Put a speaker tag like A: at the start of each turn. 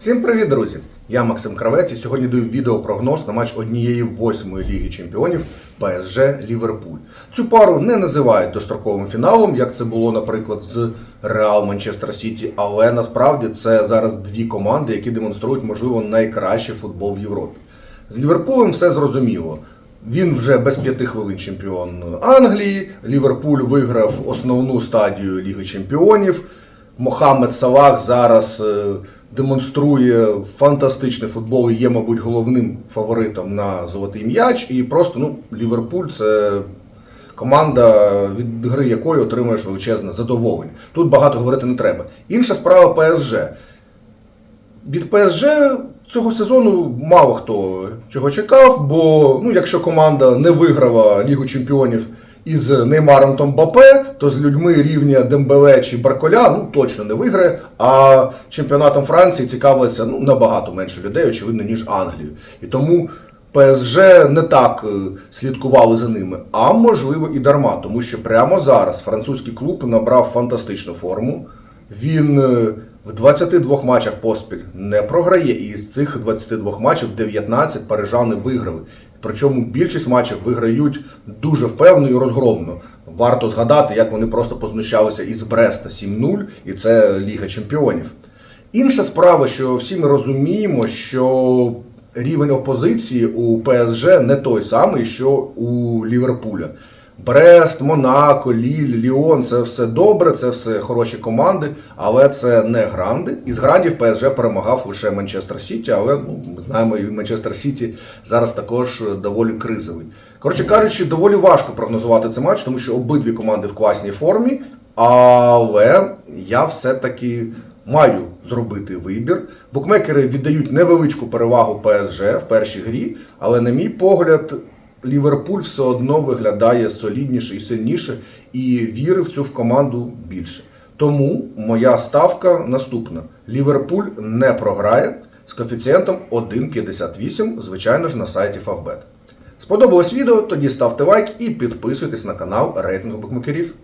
A: Всім привіт, друзі! Я Максим Кравець і сьогодні даю відеопрогноз на матч однієї восьмої ліги чемпіонів ПСЖ Ліверпуль. Цю пару не називають достроковим фіналом, як це було, наприклад, з Реал Манчестер Сіті, але насправді це зараз дві команди, які демонструють, можливо, найкращий футбол в Європі. З Ліверпулем все зрозуміло. Він вже без п'яти хвилин чемпіон Англії. Ліверпуль виграв основну стадію Ліги Чемпіонів. Мохамед Салах зараз е, демонструє фантастичний футбол і є, мабуть, головним фаворитом на золотий м'яч. І просто ну, Ліверпуль це команда, від гри якої отримуєш величезне задоволення. Тут багато говорити не треба. Інша справа ПСЖ. Від ПСЖ цього сезону мало хто чого чекав, бо ну, якщо команда не виграла Лігу Чемпіонів із Неймаром та Мбапе, то з людьми рівня Дембеле чи Барколя ну, точно не виграє. А чемпіонатом Франції цікавиться ну, набагато менше людей, очевидно, ніж Англію. І тому ПСЖ не так е, слідкували за ними, а можливо і дарма, тому що прямо зараз французький клуб набрав фантастичну форму. Він е, в 22 матчах поспіль не програє, і з цих 22 матчів 19 парижани виграли. Причому більшість матчів виграють дуже впевнено і розгромно. Варто згадати, як вони просто познущалися із Бреста 7-0, і це Ліга Чемпіонів. Інша справа, що всі ми розуміємо, що рівень опозиції у ПСЖ не той самий, що у Ліверпуля. Брест, Монако, Ліль, Ліон це все добре, це все хороші команди, але це не гранди. Із грандів ПСЖ перемагав лише Манчестер Сіті, але ну, ми знаємо, і Манчестер Сіті зараз також доволі кризовий. Коротше кажучи, доволі важко прогнозувати цей матч, тому що обидві команди в класній формі. Але я все-таки маю зробити вибір. Букмекери віддають невеличку перевагу ПСЖ в першій грі, але, на мій погляд, Ліверпуль все одно виглядає солідніше і сильніше, і віри в цю команду більше. Тому моя ставка наступна: Ліверпуль не програє з коефіцієнтом 1,58, звичайно ж, на сайті Фавбет. Сподобалось відео? Тоді ставте лайк і підписуйтесь на канал Рейтинг букмекерів.